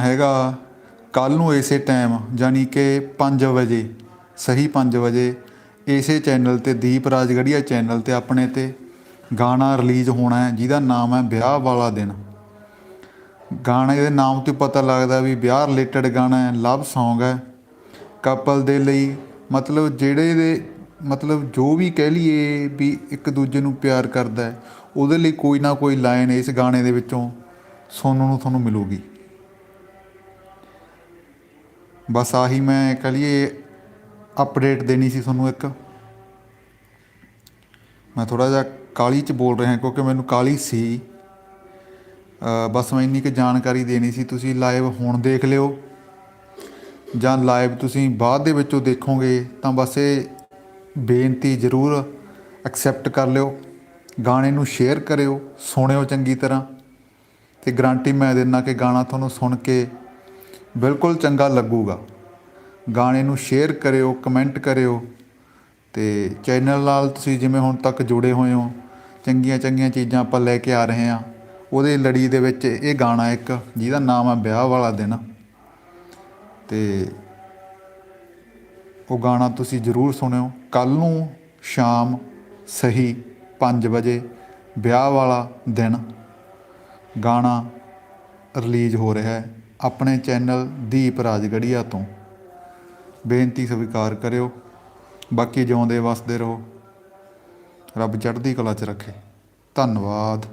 ਹੈਗਾ। ਕੱਲ ਨੂੰ ਇਸੇ ਟਾਈਮ ਯਾਨੀ ਕਿ 5 ਵਜੇ, ਸਹੀ 5 ਵਜੇ, ਇਸੇ ਚੈਨਲ ਤੇ ਦੀਪ ਰਾਜਗੜੀਆ ਚੈਨਲ ਤੇ ਆਪਣੇ ਤੇ ਗਾਣਾ ਰਿਲੀਜ਼ ਹੋਣਾ ਹੈ, ਜਿਹਦਾ ਨਾਮ ਹੈ ਵਿਆਹ ਵਾਲਾ ਦਿਨ। ਗਾਣੇ ਦੇ ਨਾਮ ਤੋਂ ਪਤਾ ਲੱਗਦਾ ਵੀ ਵਿਆਹ ਰਿਲੇਟਡ ਗਾਣਾ ਹੈ ਲਵ Song ਹੈ। ਕਪਲ ਦੇ ਲਈ ਮਤਲਬ ਜਿਹੜੇ ਦੇ, ਮਤਲਬ ਜੋ ਵੀ ਕਹਿ ਲਈਏ ਵੀ ਇੱਕ ਦੂਜੇ ਨੂੰ ਪਿਆਰ ਕਰਦਾ ਹੈ, ਉਹਦੇ ਲਈ ਕੋਈ ਨਾ ਕੋਈ ਲਾਈਨ ਇਸ ਗਾਣੇ ਦੇ ਵਿੱਚੋਂ ਸੁਣਨ ਨੂੰ ਤੁਹਾਨੂੰ ਮਿਲੂਗੀ। ਬਸ ਆਹੀ ਮੈਂ ਕਹ ਲਈਏ ਅਪਡੇਟ ਦੇਣੀ ਸੀ ਤੁਹਾਨੂੰ ਇੱਕ। ਮੈਂ ਥੋੜਾ ਜਿਹਾ ਕਾਲੀ ਚ ਬੋਲ ਰਿਹਾ ਕਿਉਂਕਿ ਮੈਨੂੰ ਕਾਲੀ ਸੀ। ਬਸ ਮੈਂ ਇੰਨੀ ਕੁ ਜਾਣਕਾਰੀ ਦੇਣੀ ਸੀ, ਤੁਸੀਂ ਲਾਈਵ ਹੁਣ ਦੇਖ ਲਿਓ। ਜਾਂ ਲਾਈਵ ਤੁਸੀਂ ਬਾਅਦ ਦੇ ਵਿੱਚੋਂ ਦੇਖੋਗੇ, ਤਾਂ ਬਸ ਇਹ ਬੇਨਤੀ ਜ਼ਰੂਰ ਐਕਸੈਪਟ ਕਰ ਲਿਓ। ਗਾਣੇ ਨੂੰ ਸ਼ੇਅਰ ਕਰਿਓ, ਸੁਣਿਓ ਚੰਗੀ ਤਰ੍ਹਾਂ। ਤੇ ਗਰੰਟੀ ਮੈਂ ਦਿੰਦਾ ਕਿ ਗਾਣਾ ਤੁਹਾਨੂੰ ਸੁਣ ਕੇ ਬਿਲਕੁਲ ਚੰਗਾ ਲੱਗੂਗਾ। ਗਾਣੇ ਨੂੰ ਸ਼ੇਅਰ ਕਰਿਓ ਕਮੈਂਟ ਕਰਿਓ ਤੇ ਚੈਨਲ ਨਾਲ ਤੁਸੀਂ ਜਿਵੇਂ ਹੁਣ ਤੱਕ ਜੁੜੇ ਹੋਏ ਹੋ, ਚੰਗੀਆਂ ਚੰਗੀਆਂ ਚੀਜ਼ਾਂ ਆਪਾਂ ਲੈ ਕੇ ਆ ਰਹੇ ਹਾਂ, ਉਹਦੇ ਲੜੀ ਦੇ ਵਿੱਚ ਇਹ ਗਾਣਾ ਇੱਕ, ਜਿਹਦਾ ਨਾਮ ਹੈ ਵਿਆਹ ਵਾਲਾ ਦਿਨ। ਤੇ ਉਹ ਗਾਣਾ ਤੁਸੀਂ ਜ਼ਰੂਰ ਸੁਣਿਓ। ਕੱਲ ਨੂੰ ਸ਼ਾਮ ਸਹੀ 5 ਵਜੇ ਵਿਆਹ ਵਾਲਾ ਦਿਨ ਗਾਣਾ ਰਿਲੀਜ਼ ਹੋ ਰਿਹਾ ਹੈ। ਆਪਣੇ ਚੈਨਲ ਦੀਪ ਰਾਜਗੜੀਆ ਤੋਂ। ਬੇਨਤੀ ਸਵੀਕਾਰ ਕਰਿਓ। ਬਾਕੀ ਜਿਉਂਦੇ ਵਸਦੇ ਰਹੋ। ਰੱਬ ਚੜ੍ਹਦੀ ਕਲਾ 'ਚ ਰੱਖੇ। ਧੰਨਵਾਦ।